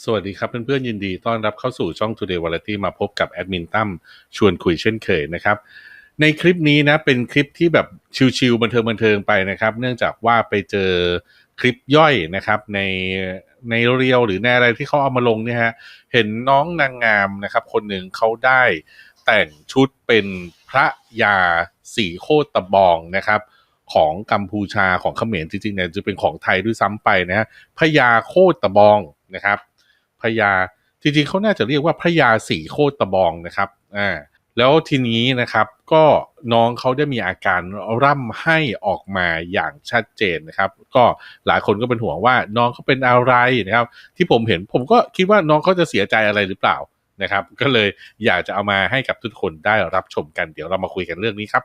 สวัสดีครับเพื่อนๆยินดีต้อนรับเข้าสู่ช่อง Today Variety มาพบกับแอดมินตั้มชวนคุยเช่นเคยนะครับ ในคลิปนี้นะเป็นคลิปที่แบบชิวๆบันเทิงบันเทิงๆไปนะครับ เนื่องจากว่าไปเจอคลิปย่อยนะครับในในเรียวหรือในอะไรที่เขาเอามาลงเนี่ยฮะเห็นน้องนางงามนะครับ คนหนึ่งเขาได้แต่งชุดเป็นพระยาสีโคตบองนะครับของกัมพูชาของเขมรจริงๆเนี่ยจะเป็นของไทยด้วยซ้ำไปนะฮะพระยาโคตบองนะครับ พระยาจริงๆเขาน่าจะเรียกว่าพระยาสีโคตรตะบองนะครับอ่าแล้วทีนี้นะครับก็น้องเขาได้มีอาการร่ำให้ออกมาอย่างชัดเจนนะครับ ก็หลายคนก็เป็นห่วงว่าน้องเขาเป็นอะไรนะครับ ที่ผมเห็นผมก็คิดว่าน้องเขาจะเสียใจอะไรหรือเปล่านะครับ ก็เลยอยากจะเอามาให้กับทุกคนได้รับชมกันเดี๋ยวเรามาคุยกันเรื่องนี้ครับ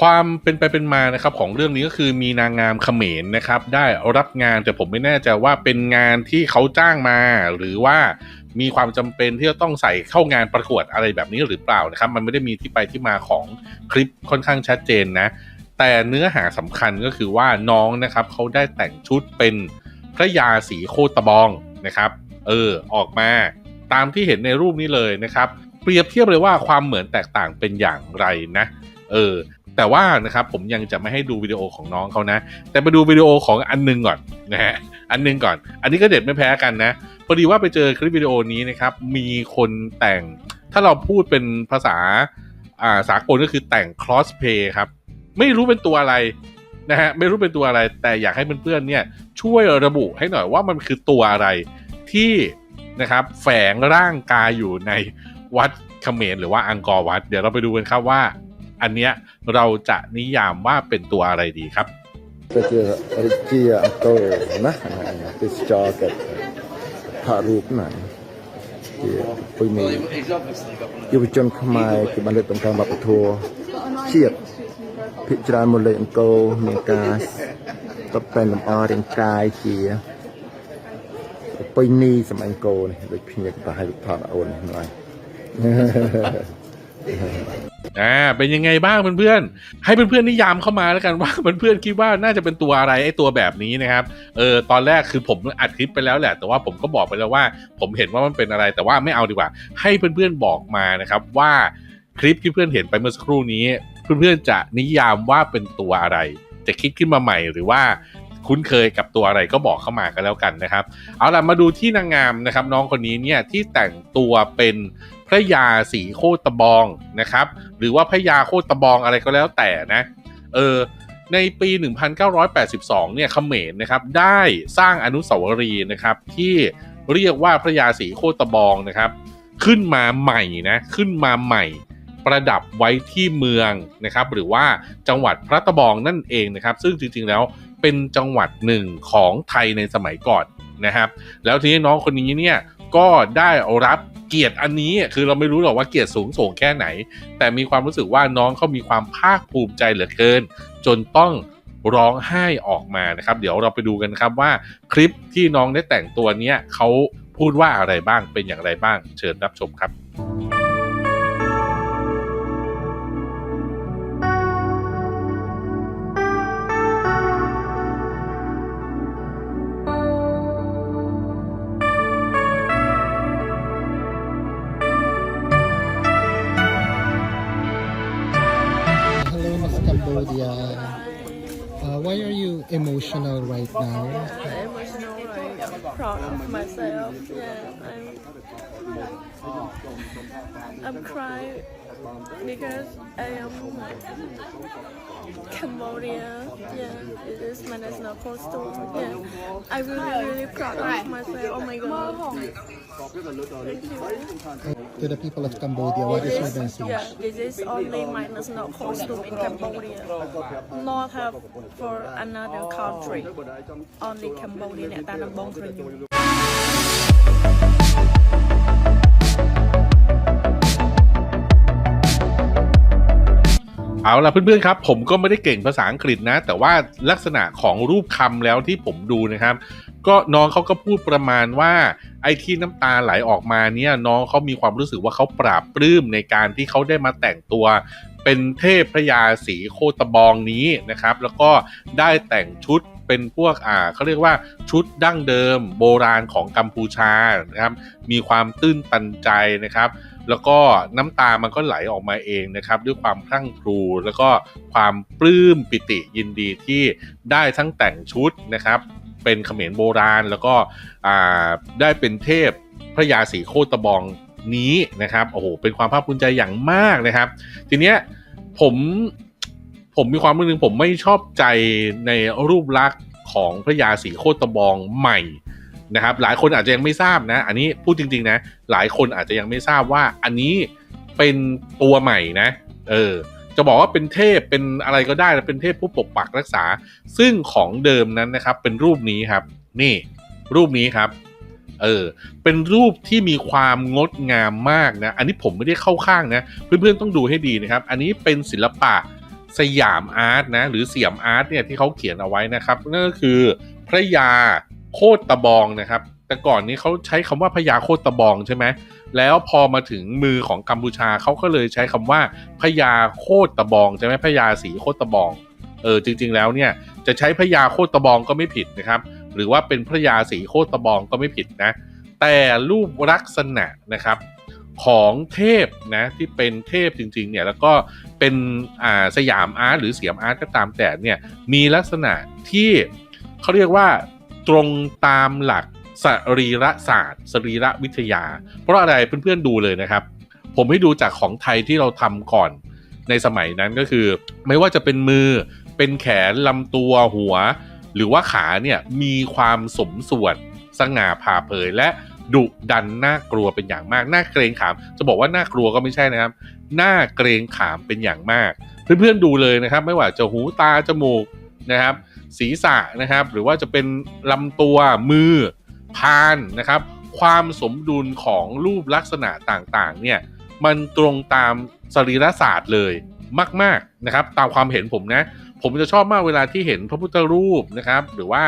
ความเป็นไปเป็นมานะครับของเรื่องนี้ก็คือมีนางงามเขมรนะครับ ได้รับงานแต่ผมไม่แน่ใจว่าเป็นงานที่เขาจ้างมา หรือว่ามีความจำเป็นที่จะต้องใส่เข้างานประกวดอะไรแบบนี้หรือเปล่านะครับ มันไม่ได้มีที่ไปที่มาของคลิปค่อนข้างชัดเจนนะ แต่เนื้อหาสำคัญก็คือว่าน้องนะครับเขาได้แต่งชุดเป็นพระยาสีโคตบองนะครับ เออออกมาตามที่เห็นในรูปนี้เลยนะครับ เปรียบเทียบเลยว่าความเหมือนแตกต่างเป็นอย่างไรนะ เออ แต่ว่านะครับผมยังจะไม่ให้ดูวิดีโอของน้องเขานะ แต่ไปดูวิดีโอของอันหนึงก่อนนะฮะอันหนึงก่อน อันนี้ก็เด็ดไม่แพ้กันนะพอดีว่าไปเจอคลิปวิดีโอนี้นะครับมีคนแต่ง ถ้าเราพูดเป็นภาษาอ่าสากลก็คือแต่ง crossplay ครับไม่รู้เป็นตัวอะไรนะฮะไม่รู้เป็นตัวอะไร แต่อยากให้เพื่อนๆเนี่ยช่วยระบุให้หน่อยว่ามันคือตัวอะไรที่นะครับแฝงร่างกายอยู่ในวัดเขมรหรือว่าอังกอร์วัด เดี๋ยวเราไปดูกันครับว่า อันเนี้ยเราจะนิยามว่าเป็นตัวอะไรดีครับก็จะริกี้อัโตนะติสจอกับพระรูปไหนที่ปุยมีเยาวจนขมายคือบันเลิตรงกลางบัพทัวเชียบพิจารณ์มลเลอังโกเมการตบแต่งลำออเรียงกายเชียปุยนีสมัยโกนี่โดยพิจารณาให้ลูกพาโอนหน่อย อ่าเป็นยังไงบ้างเพื่อนๆให้เพื่อนๆนิยามเข้ามาแล้วกันว่าเพื่อนๆคิดว่าน่าจะเป็นตัวอะไรไอ้ตัวแบบนี้นะครับเออตอนแรกคือผมอัดคลิปไปแล้วแหละ แต่ว่าผมก็บอกไปแล้วว่า ผมเห็นว่ามันเป็นอะไร แต่ว่าไม่เอาดีกว่า ให้เพื่อนๆบอกมานะครับว่าคลิปที่เพื่อนเห็นไปเมื่อสักครู่นี้ เพื่อนๆจะนิยามว่าเป็นตัวอะไร จะคิดขึ้นมาใหม่หรือว่า คุ้นเคยกับตัวอะไรก็บอกเข้ามากันแล้วกันนะครับ เอาล่ะมาดูที่นางงามนะครับ น้องคนนี้เนี่ยที่แต่งตัวเป็นพระยาสีโคตบองนะครับ หรือว่าพระยาโคตบองอะไรก็แล้วแต่นะเออในปี 1982 เนี่ยเขมรนะครับได้สร้างอนุสาวรีย์นะครับ ที่เรียกว่าพระยาสีโคตบองนะครับ ขึ้นมาใหม่นะขึ้นมาใหม่ ประดับไว้ที่เมืองนะครับ หรือว่าจังหวัดพระตะบองนั่นเองนะครับ ซึ่งจริงๆแล้ว เป็นจังหวัดหนึ่งของไทยในสมัยก่อนนะครับ แล้วทีนี้น้องคนนี้เนี่ยก็ได้รับเกียรติอันนี้คือเราไม่รู้หรอกว่าเกียรติสูงส่งแค่ไหน แต่มีความรู้สึกว่าน้องเขามีความภาคภูมิใจเหลือเกิน จนต้องร้องไห้ออกมานะครับ เดี๋ยวเราไปดูกันครับว่าคลิปที่น้องได้แต่งตัวเนี้ยเขาพูดว่าอะไรบ้างเป็นอย่างไรบ้าง เชิญรับชมครับ emotional right now? emotional, like I'm proud of myself. Yeah, I'm I'm crying because I am Cambodia. Yeah, it is my national costume. Yeah, I really really proud of myself. Oh my god. Thank you. To the people of Cambodia, what is your message? Yeah, this is only my national costume in Cambodia. Not have for another country. Only Cambodia អ្នកតាដំបងខ្លួនខ្ញុំ เอาล่ะเพื่อนๆครับ ผมก็ไม่ได้เก่งภาษาอังกฤษนะ แต่ว่าลักษณะของรูปคำแล้วที่ผมดูนะครับ ก็น้องเขาก็พูดประมาณว่า ไอ้ที่น้ำตาไหลออกมาเนี่ยน้องเขามีความรู้สึกว่าเขาปราบปลื้มในการที่เขาได้มาแต่งตัวเป็นเทพพระยาสีโคตบองนี้นะครับ แล้วก็ได้แต่งชุดเป็นพวกอ่าเขาเรียกว่าชุดดั้งเดิมโบราณของกัมพูชานะครับ มีความตื้นตันใจนะครับ แล้วก็น้ำตามันก็ไหลออกมาเองนะครับ ด้วยความพรั่งพรูแล้วก็ความปลื้มปิติยินดีที่ได้ทั้งแต่งชุดนะครับเป็นเขมรโบราณแล้วก็ได้เป็นเทพพระยาศรีโคตบองนี้นะครับโอ้โหเป็นความภาคภูมิใจอย่างมากนะครับ ทีเนี้ยผมผมมีความรู้สึกผมไม่ชอบใจในรูปลักษณ์ของพระยาศรีโคตบองใหม่ นะครับหลายคนอาจจะยังไม่ทราบนะ อันนี้พูดจริง ๆ นะ หลายคนอาจจะยังไม่ทราบว่าอันนี้เป็นตัวใหม่นะ เออ จะบอกว่าเป็นเทพเป็นอะไรก็ได้นะเป็นเทพผู้ปกปักรักษา ซึ่งของเดิมนั้นนะครับ เป็นรูปนี้ครับ นี่ รูปนี้ครับ เออ เป็นรูปที่มีความงดงามมากนะ อันนี้ผมไม่ได้เข้าข้างนะ เพื่อนๆต้องดูให้ดีนะครับ อันนี้เป็นศิลปะสยามอาร์ตนะ หรือเสียมอาร์ตเนี่ยที่เขาเขียนเอาไว้นะครับนั่นก็คือพระยา โคตรตะบองนะครับ แต่ก่อนนี้เขาใช้คำว่าพระยาโคตรตะบองใช่ไหมแล้วพอมาถึงมือของกัมพูชาเขาก็เลยใช้คำว่าพระยาโคตรตะบองใช่ไหมพระยาสีโคตรตะบองเออจริง ๆ แล้วเนี่ยจะใช้พระยาโคตรตะบองก็ไม่ผิดนะครับ หรือว่าเป็นพระยาสีโคตรตะบองก็ไม่ผิดนะ แต่รูปลักษณะนะครับของเทพนะที่เป็นเทพจริงๆเนี่ยแล้วก็เป็นอ่าสยามอาร์ตหรือเสียมอาร์ตก็ตามแต่เนี่ยมีลักษณะที่เขาเรียกว่า ตรงตามหลักสรีระศาสตร์ สรีระวิทยา เพราะอะไรเพื่อนๆดูเลยนะครับ ผมให้ดูจากของไทยที่เราทำก่อนในสมัยนั้นก็คือ ไม่ว่าจะเป็นมือเป็นแขนลำตัวหัว หรือว่าขาเนี่ยมีความสมส่วนสง่าผ่าเผยและดุดันน่ากลัวเป็นอย่างมากน่าเกรงขาม จะบอกว่าน่ากลัวก็ไม่ใช่นะครับน่าเกรงขามเป็นอย่างมาก เพื่อนๆดูเลยนะครับ ไม่ว่าจะหูตาจมูกนะครับ ศีรษะนะครับ หรือว่าจะเป็นลำตัวมือพานนะครับ ความสมดุลของรูปลักษณะต่างๆ เนี่ยมันตรงตามสรีรศาสตร์เลยมาก ๆนะครับ ตามความเห็นผมนะ ผมจะชอบมากเวลาที่เห็นพระพุทธรูปนะครับ หรือว่า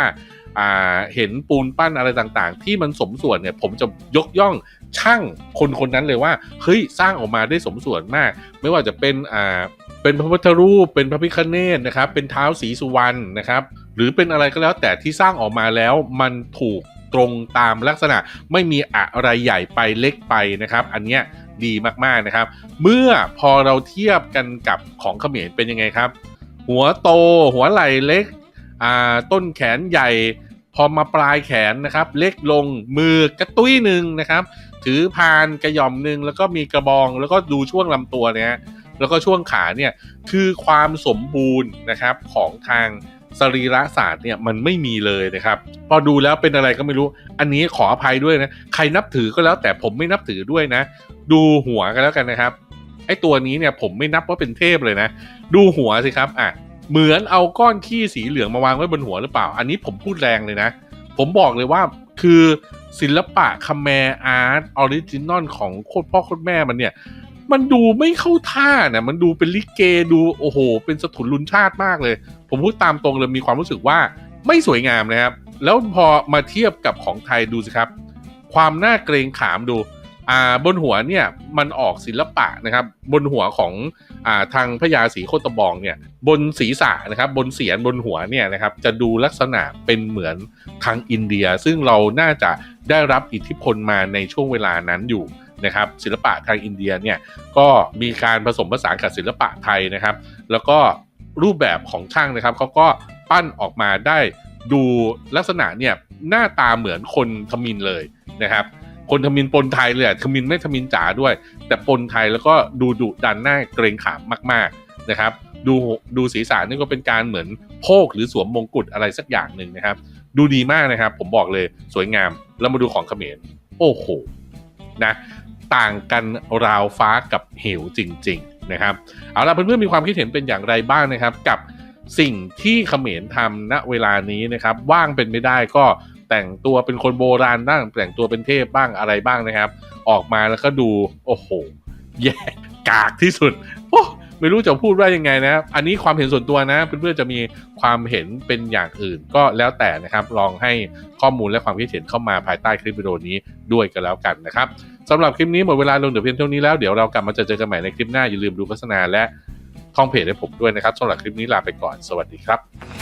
าเห็นปูนปั้นอะไรต่างๆ ที่มันสมส่วนเนี่ยผมจะยกย่องช่างคนคนนั้นเลยว่าเฮ้ยสร้างออกมาได้สมส่วนมาก ไม่ว่าจะเป็นอ่า เป็นพระพุทธรูป เป็นพระพิฆเนศนะครับ เป็นเท้าสีสุวรรณนะครับ หรือเป็นอะไรก็แล้วแต่ที่สร้างออกมาแล้วมันถูกตรงตามลักษณะไม่มีอะไรใหญ่ไปเล็กไปนะครับ อันเนี้ยดีมากๆนะครับ เมื่อพอเราเทียบกันกับของเขมรเป็นยังไงครับ หัวโต หัวไหล่เล็กต้นแขนใหญ่ พอมาปลายแขนนะครับ เล็กลงมือกระตุ้ยหนึ่งนะครับ ถือพานกระหย่อมหนึ่งแล้วก็มีกระบองแล้วก็ดูช่วงลำตัวเนี่ย แล้วก็ช่วงขาเนี่ยคือความสมบูรณ์นะครับของทางสรีระศาสตร์เนี่ยมันไม่มีเลยนะครับ พอดูแล้วเป็นอะไรก็ไม่รู้ อันนี้ขออภัยด้วยนะ ใครนับถือก็แล้วแต่ผมไม่นับถือด้วยนะ ดูหัวกันแล้วกันนะครับ ไอ้ตัวนี้เนี่ยผมไม่นับว่าเป็นเทพเลยนะ ดูหัวสิครับอะเหมือนเอาก้อนขี้สีเหลืองมาวางไว้บนหัวหรือเปล่า อันนี้ผมพูดแรงเลยนะ ผมบอกเลยว่าคือศิลปะคาแมร์อาร์ตออริจินอลของโคตรพ่อโคตรแม่มันเนี่ย มันดูไม่เข้าท่าเนะมันดูเป็นลิเกดูโอ้โห เป็นสถุนลุนชาติมากเลย ผมพูดตามตรงเลยมีความรู้สึกว่าไม่สวยงามนะครับ แล้วพอมาเทียบกับของไทยดูสิครับ ความน่าเกรงขามดูอ่าบนหัวเนี่ยมันออกศิลปะนะครับ บนหัวของอ่าทางพญาศรีโคตบองเนี่ยบนศีรษะนะครับ บนเสียนบนหัวเนี่ยนะครับจะดูลักษณะเป็นเหมือนทางอินเดีย ซึ่งเราน่าจะได้รับอิทธิพลมาในช่วงเวลานั้นอยู่ นะครับศิลปะทางอินเดียเนี่ยก็มีการผสมผสานกับศิลปะไทยนะครับ แล้วก็รูปแบบของช่างนะครับเขาก็ปั้นออกมาได้ดูลักษณะเนี่ยหน้าตาเหมือนคนทมินเลยนะครับ คนทมินปนไทยเลยทมินไม่ทมินจ๋าด้วย แต่ปนไทยแล้วก็ดูดุดันหน้าเกรงขามมาก ๆนะครับ ดูดูศีรษะนี่ก็เป็นการเหมือนโพกหรือสวมมงกุฎอะไรสักอย่างหนึ่งนะครับ ดูดีมากนะครับ ผมบอกเลยสวยงามแล้วมาดูของเขมรโอ้โหนะ ต่างกันราวฟ้ากับเหวจริง ๆ นะครับ เอาล่ะเพื่อนๆมีความคิดเห็นเป็นอย่างไรบ้างนะครับ กับสิ่งที่เขมรทำณเวลานี้นะครับ ว่างเป็นไม่ได้ก็แต่งตัวเป็นคนโบราณบ้างแต่งตัวเป็นเทพบ้างอะไรบ้างนะครับ ออกมาแล้วก็ดูโอ้โห แย่กากที่สุดโอ้ไม่รู้จะพูดว่ายังไงนะอันนี้ความเห็นส่วนตัวนะเพื่อนๆจะมีความเห็นเป็นอย่างอื่นก็แล้วแต่นะครับ ลองให้ข้อมูลและความคิดเห็นเข้ามาภายใต้คลิปวิดีโอนี้ด้วยกันแล้วกันนะครับ สำหรับคลิปนี้หมดเวลาลงเดี๋ยวเพียงเท่านี้แล้วเดี๋ยวเรากลับมาเจอเจอกันใหม่ในคลิปหน้าอย่าลืมดูโฆษณาและท่องเพจให้ผมด้วยนะครับสำหรับคลิปนี้ลาไปก่อนสวัสดีครับ